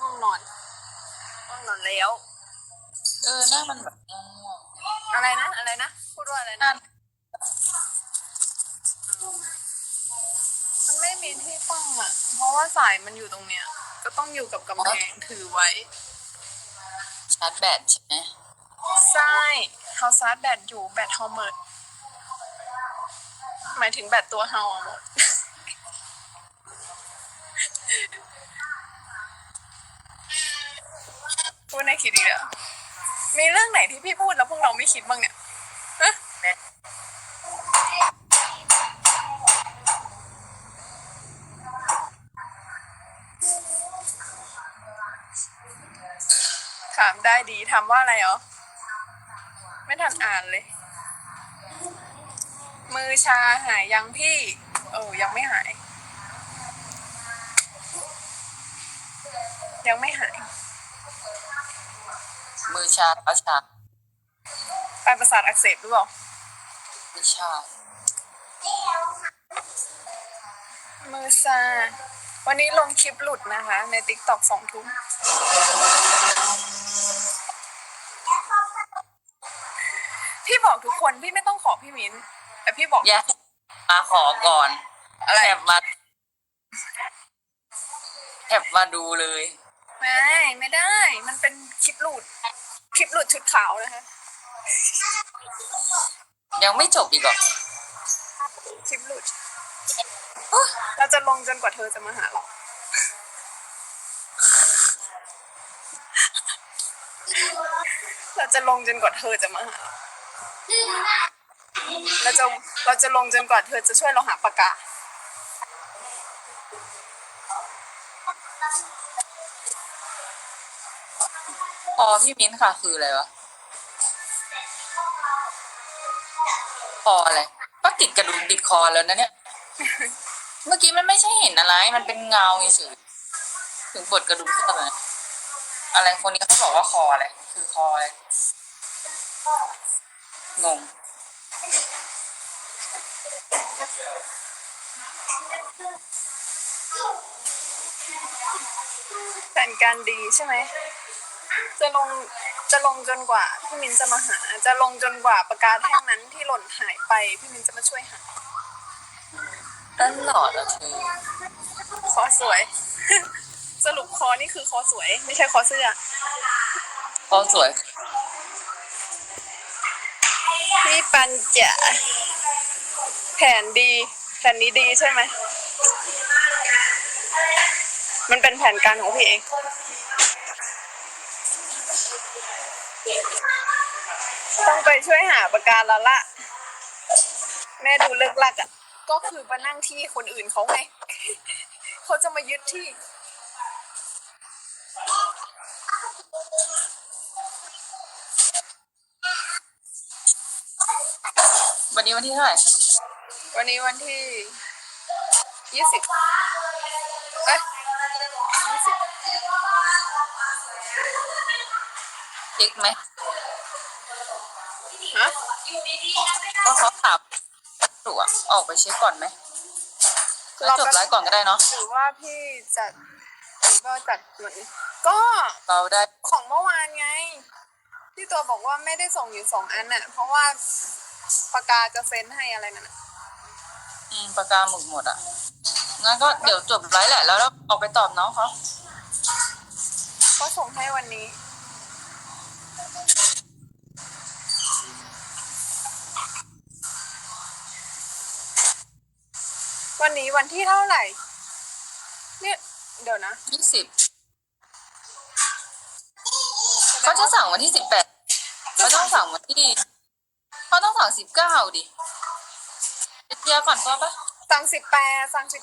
ห้องนอนห้องนอนแล้ว เออหน้ามันแบบง่วงอะไรนะ อะไรนะ พูดว่าอะไรหน้านะ มันไม่มีที่ตั้งอะ เพราะว่าสายมันอยู่ตรงเนี้ย ก็ต้องอยู่กับกำแพงถือไว้ ชาร์จแบตใช่ไหมใช่เฮาซาร์จแบตอยู่แบตเฮาเมิดหมายถึงแบตตัวเฮาอะหมด ดในคิดดีอะมีเรื่องไหนที่พี่พูดแล้วพวกเราไม่คิดบ้างเนี่ยฮะถามได้ดีถามว่าอะไรเหรอไม่ทันอ่านเลย มือชาหายยังพี่ เออยังไม่หาย มือ ชาเท้าชาปลายประสาทอักเสบหรือเปล่าไม่ใช่มือซาวันนี้ลงคลิปหลุดนะคะ ในติ๊กต็อกสองทุ่มพี่บอกทุกคนพี่ไม่ต้องขอพี่มิ้นแต่พี่บอกแยกมาขอก่อนอะไรแคบมาแคบมาดูเลย ไม่ ไม่ได้ มันเป็นคลิปหลุด คลิปหลุดชุดขาวนะคะ ยังไม่จบอีกเหรอคลิปหลุด เราจะลงจนกว่าเธอจะมาหาเรา เราจะลงจนกว่าเธอจะมาหาเรา เราจะ เราจะลงจนกว่าเธอจะช่วยเราหาปากกา อพี่มิ้นค่ะคืออะไรวะคออะไรก็ติดกระดุมติดคอแล้วนะเนี่ย เมื่อกี้มันไม่ใช่เห็นอะไร มันเป็นเงาเฉยถึงปลดกระดุมเสื้อเลยอะไรคนนี้เขาบอกว่าคออะไร คือคออะไรงงแผนการดีใช่ไหม จะลงจะลงจนกว่าพี่มินจะมาหา จะลงจนกว่าปากกาแท่งนั้นที่หล่นหายไปพี่มินจะมาช่วยหาตลอดอะเธอคอสวย สรุปคอนี่คือคอสวย ไม่ใช่คอเสื้อคอสวยพี่ปันจะแผนดีแผนนี้ดีใช่ไหมมันเป็นแผนการของพี่เอง ต้องไปช่วยหาประการแล้วล่ะ แม่ดูเลิกลักอะ ก็คือมานั่งที่คนอื่นเขาไง เขาจะมายึดที่ วันนี้วันที่เท่าไหร่ วันนี้วันที่ยี่สิบเอ้ยยี่สิบ เช็คไหมฮะก็เขาถามถูกอะออกไปเช็คก่อนไหมแล้วจบไลฟ์ก่อนก็ได้เนาะหรือว่าพี่จัดหรือว่าจัดเหมือนก็เราได้ ของเมื่อวานไง ที่ตัวบอกว่าไม่ได้ส่งอยู่สองอันน่ะ เพราะว่าปากกาจะเซ็นให้อะไรนั่นน่ะอืมปากกาหมึกหมดอะงั้นก็เดี๋ยวจบไลฟ์แหละ แล้วเราออกไปตอบน้องเขาก็ส่งให้วันนี้ วันนี้วันที่เท่าไหร่ เนี่ย เดี๋ยวนะยี่สิบเขาจะสั่งวันที่สิบแปดเขาต้องสั่งวันที่เขาต้องสั่งสิบเก้าดิไปเคลียร์ก่อนก็ปะสั่งสิบแปดสั่งสิบ